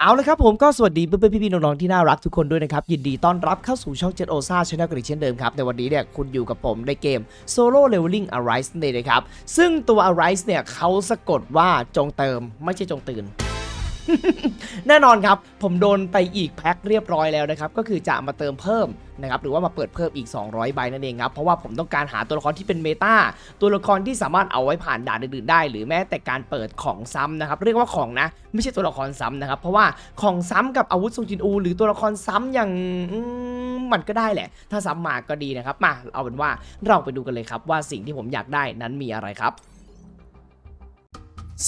เอาเลยครับผมก็สวัสดีเพื่อนๆพี่ๆน้องๆที่น่ารักทุกคนด้วยนะครับ ยินดีต้อนรับเข้าสู่ช่องเจ็ดโอซ่าชาแนลกันอีกเช่นเดิมครับ ในวันนี้เนี่ยคุณอยู่กับผมในเกม Solo Leveling Arise นั่นเองนะครับ ซึ่งตัว Arise เนี่ยเขาสะกดว่าจงเติมไม่ใช่จงตื่น แน่นอนครับ ผมโดนไปอีกแพ็คเรียบร้อยแล้วนะครับ ก็คือจะมาเติมเพิ่มนะครับหรือว่ามาเปิดเพิ่มอีก 200 ใบนั่นเองครับ เพราะว่าผมต้องการหาตัวละครที่เป็นเมตาตัวละครที่สามารถเอาไว้ผ่านด่านอื่นๆได้ หรือแม้แต่การเปิดของซ้ำนะครับ เรียกว่าของนะ ไม่ใช่ตัวละครซ้ำนะครับ เพราะว่าของซ้ำกับอาวุธทรงจินอู หรือตัวละครซ้ำอย่างมมันก็ได้แหละ ถ้าซ้ำมาก็ดีนะครับมาเอาเป็นว่าเราไปดูกันเลยครับว่าสิ่งที่ผมอยากได้นั้นมีอะไรครับ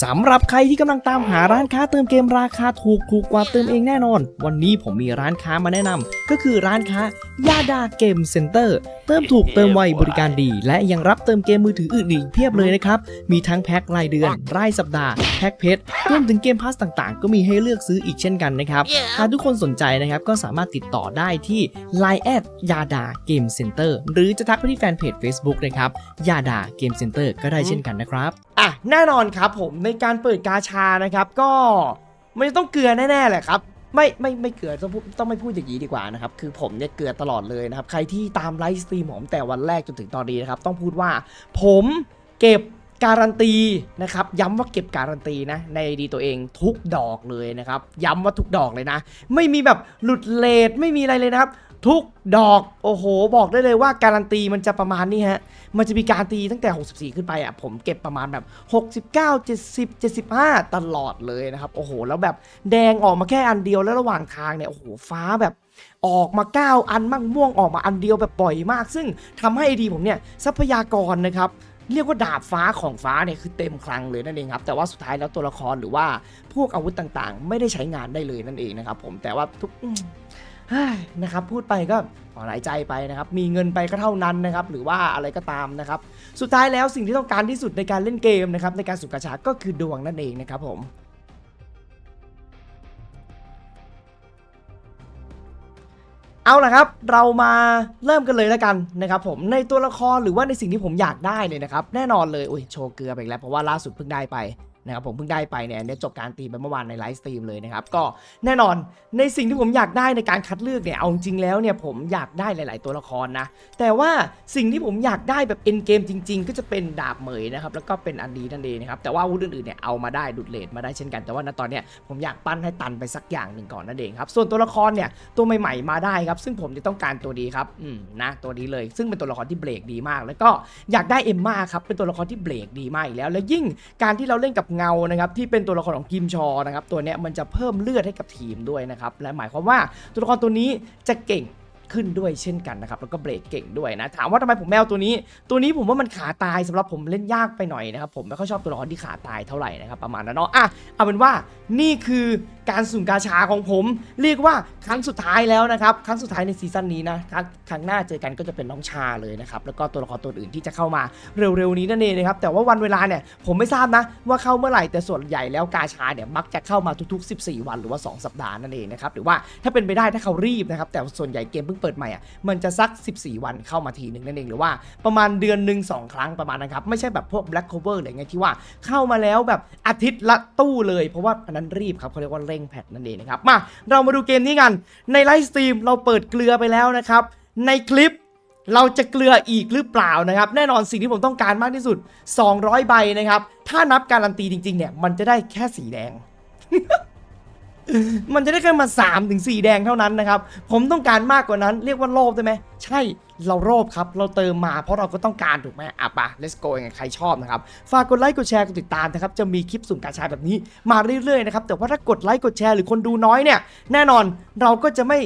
สำหรับใครที่กำลังตามหาร้านค้าเติมเกมราคาถูกถูกกว่าเติมเองแน่นอน วันนี้ผมมีร้านค้ามาแนะนำก็คือร้านค้ายาดาเกมเซ็นเตอร์เติมถูกเติมไวบริการดี และยังรับเติมเกมมือถืออื่นอีกเพียบเลยนะครับ มีทั้งแพ็ครายเดือน รายสัปดาห์ แพ็คเพชรรวมถึงเกมพาสต่างๆ ก็มีให้เลือกซื้ออีกเช่นกันนะครับ หากทุกคนสนใจนะครับก็สามารถติดต่อได้ที่ Line แอดยาดาเกมเซ็นเตอร์หรือจะทักไปที่แฟนเพจ Facebook นะครับยาดาเกมเซ็นเตอร์ก็ได้เช่นกันนะครับ อะแน่นอนครับผมในการเปิดกาชานะครับ ก็มันจะต้องเกลือแน่ๆแหละครับไม่ไม่ไม่เกลือต้องต้องไม่พูดอย่างนี้ดีกว่านะครับคือผมเนี่ยเกลือตลอดเลยนะครับใครที่ตามไลฟ์สตรีมผมแต่วันแรกจนถึงตอนนี้นะครับต้องพูดว่าผมเก็บการันตีนะครับย้ำว่าเก็บการันตีนะในดีตัวเองทุกดอกเลยนะครับย้ำว่าทุกดอกเลยนะ ไม่มีแบบหลุดเลทไม่มีอะไรเลยนะครับ ทุกดอก โอ้โห บอกได้เลยว่าการันตีมันจะประมาณนี้ฮะ มันจะมีการตีตั้งแต่ 64 ขึ้นไปอะ ผมเก็บประมาณแบบ 69 70 75 ตลอดเลยนะครับ โอ้โห แล้วแบบแดงออกมาแค่อันเดียวแล้วระหว่างทางเนี่ย โอ้โห ฟ้าแบบออกมา 9 อันมั่งม่วงออกมาอันเดียวแบบบ่อยมาก ซึ่งทำให้ไอดีผมเนี่ย ทรัพยากรนะครับเรียกว่าดาบฟ้าของฟ้าเนี่ยคือเต็มคลังเลยนั่นเองครับแต่ว่าสุดท้ายแล้วตัวละครหรือว่าพวกอาวุธต่างๆ ไม่ได้ใช้งานได้เลยนั่นเองนะครับผมแต่ว่าทุก นะครับพูดไปก็ถอนหายใจไปนะครับ มีเงินไปก็เท่านั้นนะครับ หรือว่าอะไรก็ตามนะครับ สุดท้ายแล้วสิ่งที่ต้องการที่สุดในการเล่นเกมนะครับ ในการสุกาชาก็คือดวงนั่นเองนะครับผมเอาละครับ เรามาเริ่มกันเลยแล้วกันนะครับผมในตัวละครหรือว่าในสิ่งที่ผมอยากได้เนี่ยนะครับ แน่นอนเลยโอ้ยโชว์เกลือไปแล้วเพราะว่าล่าสุดเพิ่งได้ไป นะครับผมเพิ่งได้ไปเนี่ยเนี่ยจบการตีไปเมื่อวานในไลฟ์สตรีมเลยนะครับก็แน่นอนในสิ่งที่ผมอยากได้ในการคัดเลือกเนี่ยเอาจริงแล้วเนี่ยผมอยากได้หลาย ๆ ตัวละครนะแต่ว่าสิ่งที่ผมอยากได้แบบเอ็นเกมจริง ๆ ก็จะเป็นดาบเหมยนะครับแล้วก็เป็นอันดีนั่นเองนะครับแต่ว่าอาวุธอื่นๆเนี่ยเอามาได้ดุดเลดมาได้เช่นกันแต่ว่าณตอนเนี้ยผมอยากปั้นให้ตันไปสักอย่างหนึ่งก่อนนั่นเองครับส่วนตัวละครเนี่ยตัวใหม่ ๆ มาได้ครับซึ่งผมจะต้องการตัวดีครับอืมนะตัวนี้เลย ซึ่งเป็นตัวละครที่เบรกดีมาก แล้วก็อยากได้เอมมาครับเป็นตัวละครที่เบรกดีมากอีกแล้ว แล้วยิ่งการที่เราเล่นกับเงานะครับที่เป็นตัวละครของกิมชอนะครับตัวเนี้ยมันจะเพิ่มเลือดให้กับทีมด้วยนะครับและหมายความว่าตัวละครตัวนี้จะเก่ง ขึ้นด้วยเช่นกันนะครับแล้วก็เบรกเก่งด้วยนะถามว่าทำไมผมแมวตัวนี้ ตัวนี้ผมว่ามันขาตายสำหรับผมเล่นยากไปหน่อยนะครับผมไม่ค่อยชอบตัวละครที่ขาตายเท่าไหร่นะครับประมาณนั้นเนาะอะเอาเป็นว่านี่คือการสุ่มกาชาของผม เรียกว่าครั้งสุดท้ายแล้วนะครับครั้งสุดท้ายในซีซั่นนี้นะครั้งครั้งหน้าเจอกันก็จะเป็นน้องชาเลยนะครับแล้วก็ตัวละครตัวอื่นที่จะเข้ามาเร็วๆนี้นั่นเองนะครับแต่ว่าวันเวลาเนี่ยผมไม่ทราบนะว่าเข้าเมื่อไหร่แต่ส่วนใหญ่แล้วกาชาเนี่ยมักจะเข้ามาทุกๆ 14 วันหรือว่า 2 สัปดาห์นั่นเองนะครับหรือว่าถ้าเป็นไปได้ถ้าเขารีบนะครับแต่ส่วนใหญ่เกมเพิ่งเปิดใหม่อะมันจะสัก 14 วันเข้ามาทีหนึ่งนั่นเองหรือว่าประมาณเดือนหนึ่งสองครั้งประมาณนะครับ ไม่ใช่แบบพวก Black Cover อะไรเงี้ยที่ว่าเข้ามาแล้วแบบอาทิตย์ละตู้เลย เพราะว่าอันนั้นรีบครับเขาเรียกว่าเร่งแพทนั่นเองนะครับมาเรามาดูเกมนี้กันในไลฟ์สตรีมเราเปิดเกลือไปแล้วนะครับในคลิปเราจะเกลืออีกหรือเปล่านะครับ แน่นอนสิ่งที่ผมต้องการมากที่สุด 200 ใบนะครับ ถ้านับการันตีจริง ๆ เนี่ย มันจะได้แค่สีแดง มันจะได้แค่มา3ถึง4แดงเท่านั้นนะครับ ผมต้องการมากกว่านั้น เรียกว่าโลภได้ไหม ใช่เราโลภครับ เราเติมมาเพราะเราก็ต้องการถูกไหมอะปะ let's go ยังไงใครชอบนะครับ ฝากกดไลค์กดแชร์กดติดตามนะครับ จะมีคลิปสุ่มกาชาแบบนี้มาเรื่อยๆนะครับ แต่ว่าถ้ากดไลค์กดแชร์หรือคนดูน้อยเนี่ย แน่นอนเราก็จะไม่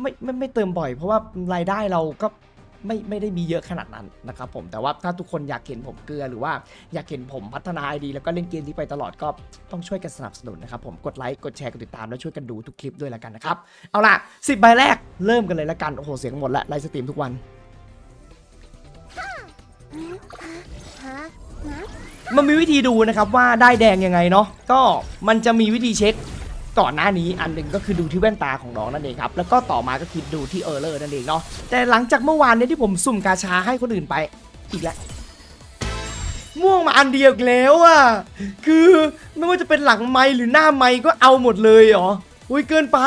ไม่ไม่ไม่เติมบ่อย เพราะว่ารายได้เราก็ ไม่ไม่ได้มีเยอะขนาดนั้นนะครับผมแต่ว่าถ้าทุกคนอยากเห็นผมเกลือหรือว่าอยากเห็นผมพัฒนาไอดีแล้วก็เล่นเกมนี้ไปตลอดก็ต้องช่วยกันสนับสนุนนะครับผมกดไลค์กดแชร์กดติดตามแล้วช่วยกันดูทุกคลิปด้วยแล้วกันนะครับเอาล่ะสิบใบแรกเริ่มกันเลยแล้วกันโอ้โหเสียงหมดล้วไลฟ์สตรีมทุกวันมันมีวิธีดูนะครับว่าได้แดงยังไงเนาะก็มันจะมีวิธีเช็ค ก่อนหน้านี้อันหนึ่งก็คือดูที่แว่นตาของน้องนั่นเองครับแล้วก็ต่อมาก็คือดูที่เออร์เลอร์นั่นเองเนาะแต่หลังจากเมื่อวานเนี้ที่ผมสุ่มกาชาให้คนอื่นไปอีกแล้วม่วงมาอันเดียวแล้วอะคือไม่ว่าจะเป็นหลังไม้หรือหน้าไม้ก็เอาหมดเลยเหรออุ้ยเกินไป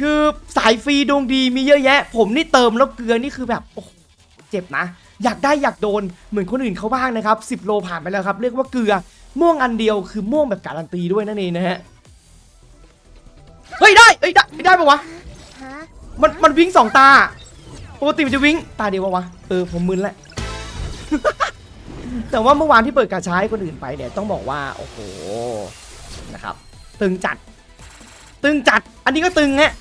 คือสายฟรีดวงดีมีเยอะแยะ ผมนี่เติมแล้วเกลือนี่คือแบบโอ้โหเจ็บนะ อยากได้อยากโดนเหมือนคนอื่นเขาบ้างนะครับ 10 โลผ่านไปแล้วครับ เรียกว่าเกลือม่วงอันเดียวคือม่วงแบบการันตีด้วยนั่นเองนะฮะ เฮ้ยได้เอ้ยได้ได้ปะวะ Huh? มันมันวิ่งสองตาปกติมันจะวิ่งตาเดียวปะวะ เออผมมึนแหละ แต่ว่าเมื่อวานที่เปิดการใช้คนอื่นไปเนี่ยต้องบอกว่าโอ้โหนะครับ ตึงจัด ตึงจัด อันนี้ก็ตึงฮะ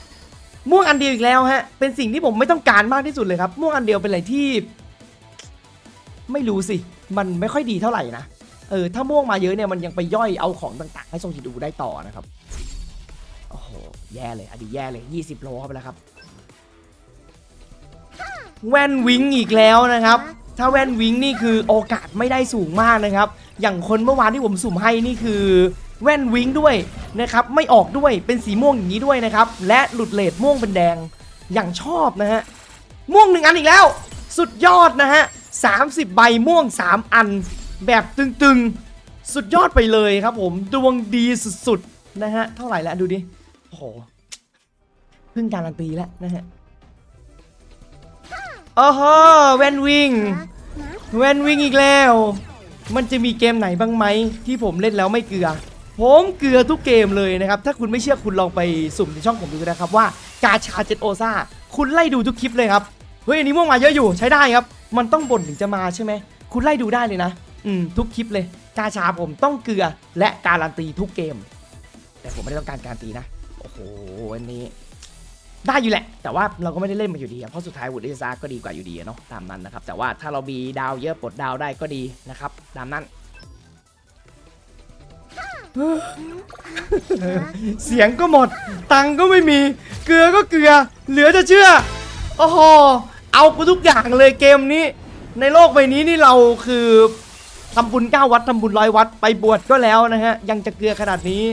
ม่วงอันเดียวอีกแล้วฮะ เป็นสิ่งที่ผมไม่ต้องการมากที่สุดเลยครับ ม่วงอันเดียวเป็นอะไรที่ ไม่รู้สิ มันไม่ค่อยดีเท่าไหร่นะ เออ ถ้าม่วงมาเยอะเนี่ยมันยังไปย่อยเอาของต่าง ๆ ให้ทรงฮิดูได้ต่อนะครับโอ้โห แย่เลยอันนี้แย่เลย 20 โลเข้าไปแล้วครับ แว่นวิงอีกแล้วนะครับ ถ้าแว่นวิงนี่คือโอกาสไม่ได้สูงมากนะครับ อย่างคนเมื่อวานที่ผมสุ่มให้นี่คือแว่นวิงด้วยนะครับไม่ออกด้วยเป็นสีม่วงอย่างนี้ด้วยนะครับ และหลุดเลดม่วงเป็นแดงอย่างชอบนะฮะม่วงหนึ่งอันอีกแล้ว สุดยอดนะฮะ30 ใบม่วง 3 อัน แบบตึงๆ สุดยอดไปเลยครับผม ดวงดีสุดๆ นะฮะ เท่าไหร่แล้วดูดิ โหเพิ่งการันตีแล้วนะฮะโอ้โหแวนวิงแวนวิงอีกแล้ว มันจะมีเกมไหนบ้างไหมที่ผมเล่นแล้วไม่เกลือ ผมเกลือทุกเกมเลยนะครับ ถ้าคุณไม่เชื่อคุณลองไปสุ่มในช่องผมดูนะครับว่ากาชาเจ็ดโอซ่าคุณไล่ดูทุกคลิปเลยครับ เฮ้ยอันนี้ม่วงมาเยอะอยู่ใช้ได้ครับ มันต้องบ่นถึงจะมาใช่ไหม คุณไล่ดูได้เลยนะ อืมทุกคลิปเลย กาชาผมต้องเกลือและการันตีทุกเกม แต่ผมไม่ได้ต้องการการันตีนะ โอ้โหอันนี้ ได้อยู่แหละ แต่ว่าเราก็ไม่ได้เล่นมาอยู่ดีอะเพราะสุดท้ายวูดดี้ซาก็ดีกว่าอยู่ดีอะเนาะตามนั้นนะครับ แต่ว่าถ้าเรามีดาวเยอะปลดดาวได้ก็ดีนะครับ ตามนั้น เสียงก็หมด ตังค์ก็ไม่มี เกลือก็เกลือ เหลือจะเชื่อ โอ้โห เอาไปทุกอย่างเลยเกมนี้ ในโลกใบนี้นี่เราคือทำบุญเก้าวัดทำบุญร้อยวัดไปบวชก็แล้วนะฮะ ยังจะเกลือขนาดนี้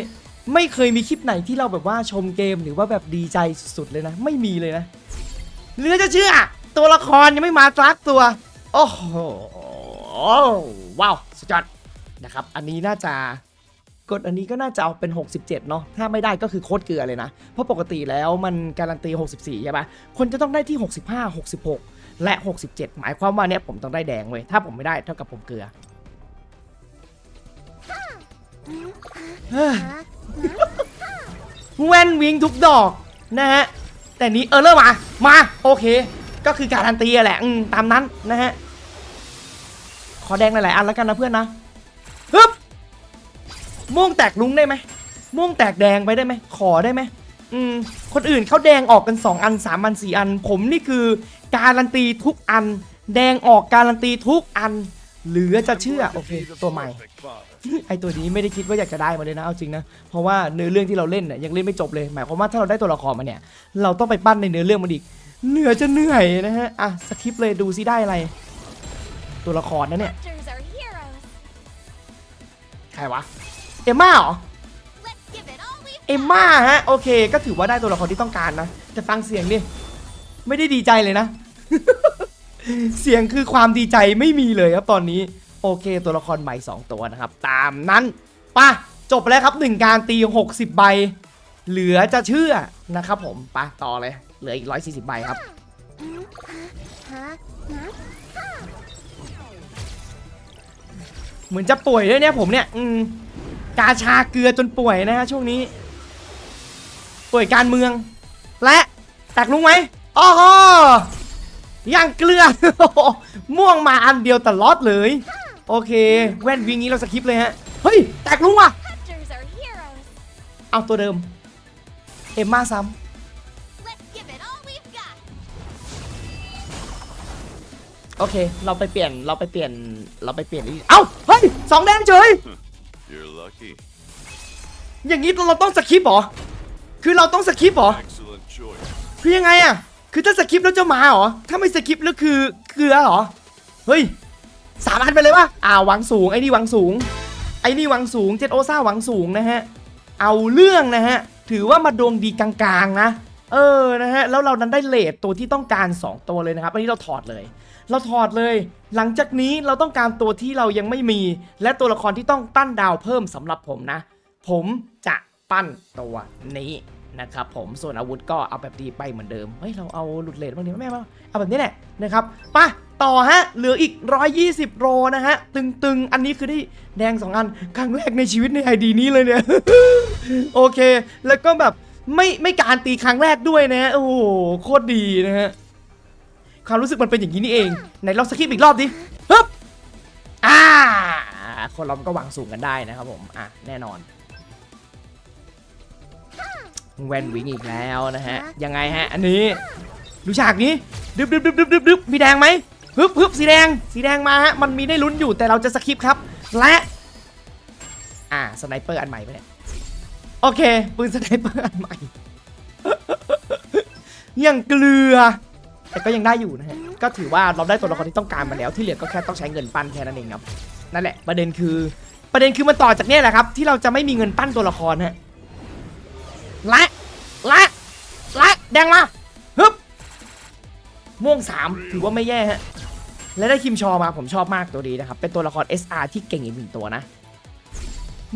ไม่เคยมีคลิปไหนที่เราแบบว่าชมเกมหรือว่าแบบดีใจสุดๆเลยนะ ไม่มีเลยนะเหลือจะเชื่อ ตัวละครยังไม่มาสักตัว โอ้โหว้าวสุดยอดนะครับ อันนี้น่าจะกดอันนี้ก็น่าจะเอาเป็น 67 เนาะถ้าไม่ได้ก็คือโคตรเกลือเลยนะ เพราะปกติแล้วมันการันตี 64 ใช่ปะคนจะต้องได้ที่ 65 66 และ 67 หมายความว่าเนี่ยผมต้องได้แดงเว้ยถ้าผมไม่ได้เท่ากับผมเกลือเฮ้ย Huh? แว่นวิงทุกดอกนะฮะ แต่นี้เออเริ่มมา มาโอเค ก็คือการันตีแหละอืมตามนั้นนะฮะ ขอแดงหลายๆอันแล้วกันนะเพื่อนนะฮึบม่วงแตกลุงได้ไหมม่วงแตกแดงไปได้ไหมขอได้ไหมอืมคนอื่นเขาแดงออกกัน 2 อัน 3 อัน 4 อัน ผมนี่คือ การันตีทุกอัน แดงออกการันตีทุกอัน เหลือจะเชื่อโอเค ตัวใหม่ ไอตัวนี้ไม่ได้คิดว่าอยากจะได้มาเลยนะเอาจริงนะเพราะว่าเนื้อเรื่องที่เราเล่นเนี่ยยังเล่นไม่จบเลยหมายความว่าถ้าเราได้ตัวละครมาเนี่ยเราต้องไปปั้นในเนื้อเรื่องมันอีกเหนื่อยจะเหนื่อยนะฮะอะสคริปเลยดูซิได้อะไร ตัวละครนะเนี่ยใครวะเอมมาเหรอเอมมาฮะโอเค ก็ถือว่าได้ตัวละครที่ต้องการนะแต่ฟังเสียงดิไม่ได้ดีใจเลยนะ เสียงคือความดีใจไม่มีเลยครับตอนนี้ โอเค ตัวละครใหม่ 2 ตัวนะครับ ตามนั้นป่ะจบไปแล้วครับ 1 การตี 60 ใบ เหลือจะเชื่อนะครับผมปะต่อเลย เหลืออีก 140 ใบครับ เหมือนจะป่วยด้วยเนี่ยผมเนี่ย อืมกาชาเกลือจนป่วยนะฮะช่วงนี้ ป่วยการเมือง และแตกลุงไหมอ๋อยังเกลือม่วงมาอันเดียวตลอดเลย โอเค แว่นวิงนี้เราสคิปเลยฮะ เฮ้ย แตกลุงว่ะ Raptors are heroes. เอาตัวเดิม เอ็มมาซ้ Let's give it all we've got. ำโอเค เราไปเปลี่ยนเราไปเปลี่ยนเราไปเปลี่ยนนี่เอ้าเฮ้ยสองแดงเฉย You're lucky. อย่างนี้เราต้องสคิปเหรอ คือเราต้องสคิปเหรอ Excellent choice. คือยังไงอะคือถ้าสคริปต์แล้วจะมาเหรอ ถ้าไม่สคริปต์แล้วคือเกลือเหรอ เฮ้ย สามอันไปเลยวะอ่าหวังสูงไอ้นี่หวังสูง ไอ้นี่หวังสูงเจ็ดโอซ่าหวังสูงนะฮะ เอาเรื่องนะฮะ ถือว่ามาดวงดีกลางๆนะ เออ นะฮะ แล้วเรานั้นได้เลทตัวที่ต้องการ 2 ตัวเลยนะครับ อันนี้เราถอดเลย เราถอดเลย หลังจากนี้เราต้องการตัวที่เรายังไม่มี และตัวละครที่ต้องปั้นดาวเพิ่มสำหรับผมนะ ผมจะปั้นตัวนี้นะครับผมส่วนอาวุธก็เอาแบบดีไปเหมือนเดิม เฮ้ย เราเอาหลุดเลทบ้างดีไหมแม่มาเอาแบบนี้แหละนะครับไป ต่อฮะ เหลืออีก 120โรนะฮะ ตึงๆ อันนี้คือได้แดง 2 อัน ครั้งแรกในชีวิตในไอดีนี้เลยเนี่ย โอเค แล้วก็แบบไม่ไม่การตีครั้งแรกด้วยนะฮะ โอ้โห โคตรดีนะฮะ ความรู้สึกมันเป็นอย่างนี้นี่เอง ไหนลองสกิปอีกรอบดิฮึบอ่า คนเราก็หวังสูงกันได้นะครับผม อะ แน่นอนแวนวิงอีกแล้วนะฮะ ยังไงฮะ อันนี้ ดูฉากนี้ ดึบดึบดึบดึบดึบดึบมีแดงไหม ฮึบฮึบสีแดง สีแดงมาฮะ มันมีได้ลุ้นอยู่แต่เราจะสกิปครับ และ อ่า สไนเปอร์อันใหม่ไปเนี่ย โอเค ปืนสไนเปอร์อันใหม่ ยังเกลือ แต่ก็ยังได้อยู่นะฮะ ก็ถือว่าเราได้ตัวละครที่ต้องการมาแล้ว ที่เหลือก็แค่ต้องใช้เงินปั้นแค่นั้นเองครับ นั่นแหละ ประเด็นคือ ประเด็นคือมันต่อจากเนี้ยแหละครับ ที่เราจะไม่มีเงินปั้นตัวละครฮะ และและและแดงมาฮึบม่วงสามถือว่าไม่แย่ฮะ และได้คิมชอมาผมชอบมากตัวนี้นะครับ เป็นตัวละคร SR ที่เก่งอีกหนึ่งตัวนะ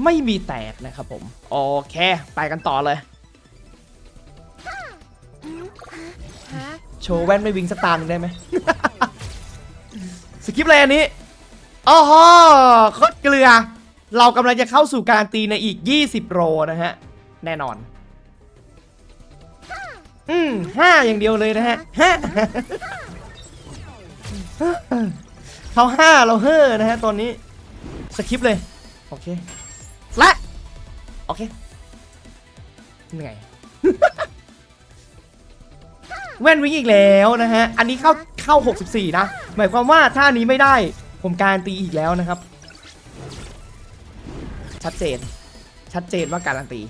ไม่มีแตกนะครับผม โอเค ไปกันต่อเลย โชว์แว่นไม่วิ่งสกตาร์นึงได้ไหม สกิปเลยอันนี้อ๋อโคตรเกลือ เรากำลังจะเข้าสู่การตีในอีก 20 โรนะฮะ แน่นอน อืมห้าอย่างเดียวเลยนะฮะ เขาห้าเราเฮ้อนะฮะตอนนี้สกิปเลย โอเคและโอเคเหนื่อยแว่นวิ่งอีกแล้วนะฮะ อันนี้เข้าเข้า 64 นะ หมายความว่าถ้าอันนี้ไม่ได้ ผมการตีอีกแล้วนะครับ ชัดเจน ชัดเจนว่าการันตี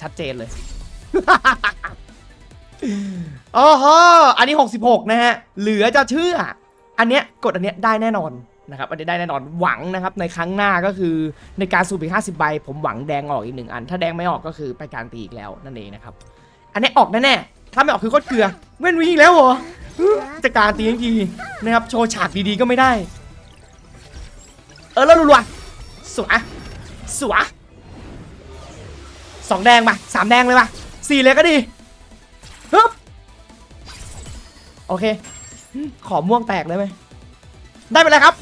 ชัดเจนเลยโอ้โหอันนี้ 66 นะฮะ เหลือจะเชื่อ อันเนี้ยกดอันเนี้ยได้แน่นอนนะครับอันนี้ได้แน่นอนหวังนะครับในครั้งหน้าก็คือในการสูบอีก50ใบผมหวังแดงออกอีกหนึ่งอัน ถ้าแดงไม่ออกก็คือไปการตีอีกแล้วนั่นเองนะครับอันนี้ออกแน่ๆถ้าไม่ออกคือโคตรเกลือเว้นวิ่งอีกแล้วเหรอจะการตีทั้งทีนะครับโชว์ฉากดีๆก็ไม่ได้ เออแล้วรัวๆสวยสวยสองแดงมาสามแดงเลยมาสี่เลยก็ดีฮึบโอเค ขอม่วงแตกเลยไหม ได้ไปแล้วครับ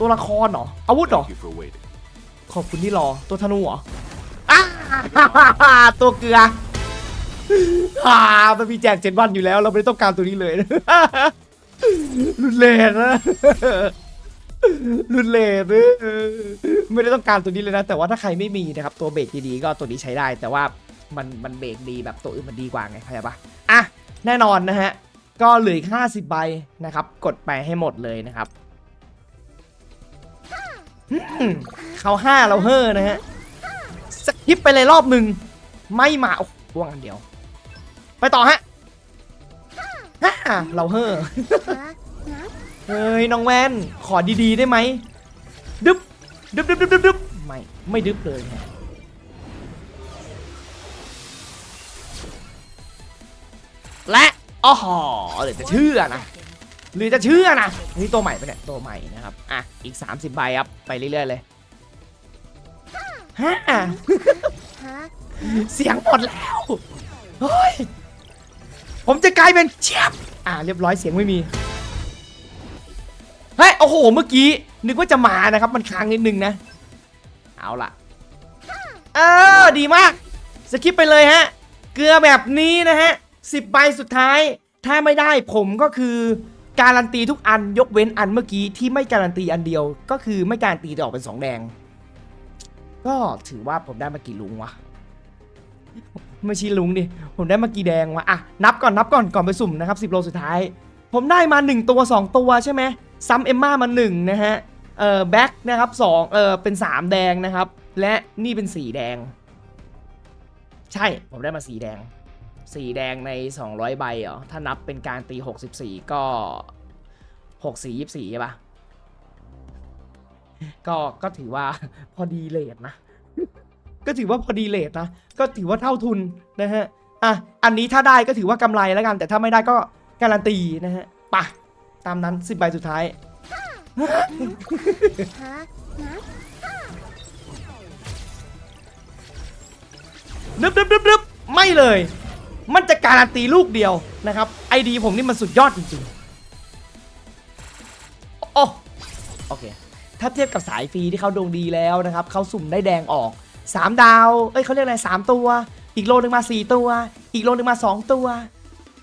ตัวละครเหรอ อาวุธเหรอ Thank you for waiting. ขอบคุณที่รอ ตัวธนูเหรออ่าตัวเกลืออ่ามันมีแจกเจ็ดวันอยู่แล้ว เราไม่ได้ต้องการตัวนี้เลยรุนแรงนะรุนแรงนะไม่ได้ต้องการตัวนี้เลยนะ แต่ว่าถ้าใครไม่มีนะครับ ตัวเบรกดีๆก็ตัวนี้ใช้ได้ แต่ว่ามันมันเบรกดีแบบตัวอื่นมันดีกว่าไงเข้าใจปะอะแน่นอนนะฮะ ก็เหลืออีก50 ใบนะครับ กดไปให้หมดเลยนะครับ เขาห้าเราเฮ้อนะฮะสกิปไปเลยรอบหนึ่งไม่มาโอ้โหว่างอันเดียว ไปต่อฮะเราเฮ้อเฮ้ยน้องแวนขอดีๆได้ไหมดึบดึบดึบดึบดึบดึบไม่ไม่ดึบเลยฮะและ อ๋อหรือจะเชื่อนะหรือจะเชื่อนะนี่ตัวใหม่ไปะเนี่ยตัวใหม่นะครับอะอีก 30 ใบครับไปเรื่อยๆเลยฮะ Huh? เสียงหมดแล้วเฮ้ยผมจะกลายเป็นเชียบอ่าเรียบร้อยเสียงไม่มีเฮ้ยโอ้โหเมื่อกี้นึกว่าจะมานะครับ มันค้างนิดนึงนะ เอาล่ะเออดีมากสกิปไปเลยฮะ เกลือแบบนี้นะฮะ สิบใบสุดท้าย ถ้าไม่ได้ผมก็คือการันตีทุกอันยกเว้นอันเมื่อกี้ที่ไม่การันตีอันเดียว ก็คือไม่การันตีจะออกเป็นสองแดง ก็ถือว่าผมได้มากี่ลุงวะไม่ใช่ลุงดิ ผมได้มากี่แดงวะอะนับก่อนนับก่อนก่อนไปสุ่มนะครับสิบโลสุดท้าย ผมได้มา 1 ตัว 2 ตัวใช่ไหมซัมเอมมามา1นะฮะเอ่อแบ็คนะครับ2เออเป็น 3 แดงนะครับ และนี่เป็น 4 แดง ใช่ผมได้มา 4 แดง 4แดงใน 200 ใบเหรอ ถ้านับเป็นการตี 64 ก็ 64 24 ใช่ปะก็ก็ถือว่าพอดีเลทนะ ก็ถือว่าพอดีเลทนะ ก็ถือว่าเท่าทุนนะฮะ อะ อันนี้ถ้าได้ก็ถือว่ากำไรแล้วกัน แต่ถ้าไม่ได้ก็การันตีนะฮะปะตามนั้น10ใบสุดท้ายนึบนึบนึบนึบไม่เลย มันจะการันตีลูกเดียวนะครับไอดีผมนี่มันสุดยอดจริงๆโอ้โอเค ถ้าเทียบกับสายฟรีที่เขาดวงดีแล้วนะครับเขาสุ่มได้แดงออก 3 ดาว เอ้ยเขาเรียกอะไร 3 ตัว อีกโลนึงมา 4 ตัว อีกโลนึงมา 2 ตัว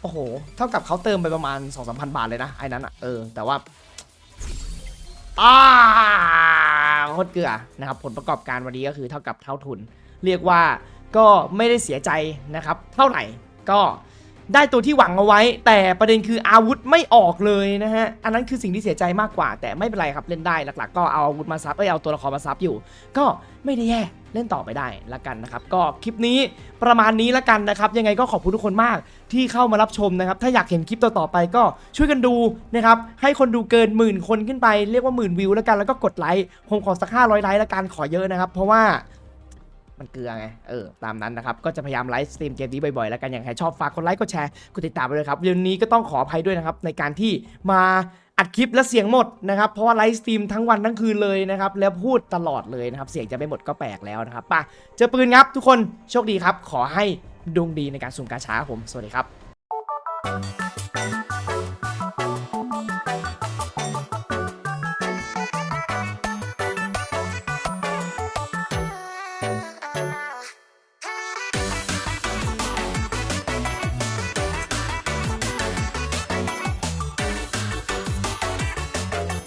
โอ้โห เท่ากับเขาเติมไปประมาณ 2 3 0 0 0 บาทเลยนะ ไอ้นั้นอะเออ แต่ว่าอ่าโคตรเกลือนะครับ ผลประกอบการวันนี้ก็คือเท่ากับเท่าทุน เรียกว่าก็ไม่ได้เสียใจนะครับ เท่าไหร่ ก็ได้ตัวที่หวังเอาไว้ แต่ประเด็นคืออาวุธไม่ออกเลยนะฮะ อันนั้นคือสิ่งที่เสียใจมากกว่า แต่ไม่เป็นไรครับเล่นได้หลักๆ ก็เอาอาวุธมาซับเอ้ยเอาตัวละครมาซับอยู่ ก็ไม่ได้แย่เล่นต่อไปได้ละกันนะครับ ก็คลิปนี้ประมาณนี้ละกันนะครับ ยังไงก็ขอบคุณทุกคนมากที่เข้ามารับชมนะครับ ถ้าอยากเห็นคลิปต่อๆไปก็ช่วยกันดูนะครับ ให้คนดูเกินหมื่นคนขึ้นไปเรียกว่าหมื่นวิวล้วกันแล้วก็กดไลค์ผมขอสัก500ไลค์ละกันขอเยอะนะครับ เพราะว่า มันเกลือไง เออ ตามนั้นนะครับ ก็จะพยายามไลฟ์สตรีมเกมนี้บ่อยๆ แล้วกัน อย่างใครชอบฝากกดไลค์ กดแชร์ กดติดตามไปเลยครับเรื่องนี้ก็ต้องขออภัยด้วยนะครับ ในการที่มาอัดคลิปและเสียงหมดนะครับ เพราะว่าไลฟ์สตรีมทั้งวันทั้งคืนเลยนะครับ แล้วพูดตลอดเลยนะครับ เสียงจะไม่หมดก็แปลกแล้วนะครับป่ะเจอปืนครับทุกคน โชคดีครับ ขอให้ดวงดีในการสุ่มกาชาผม สวัสดีครับ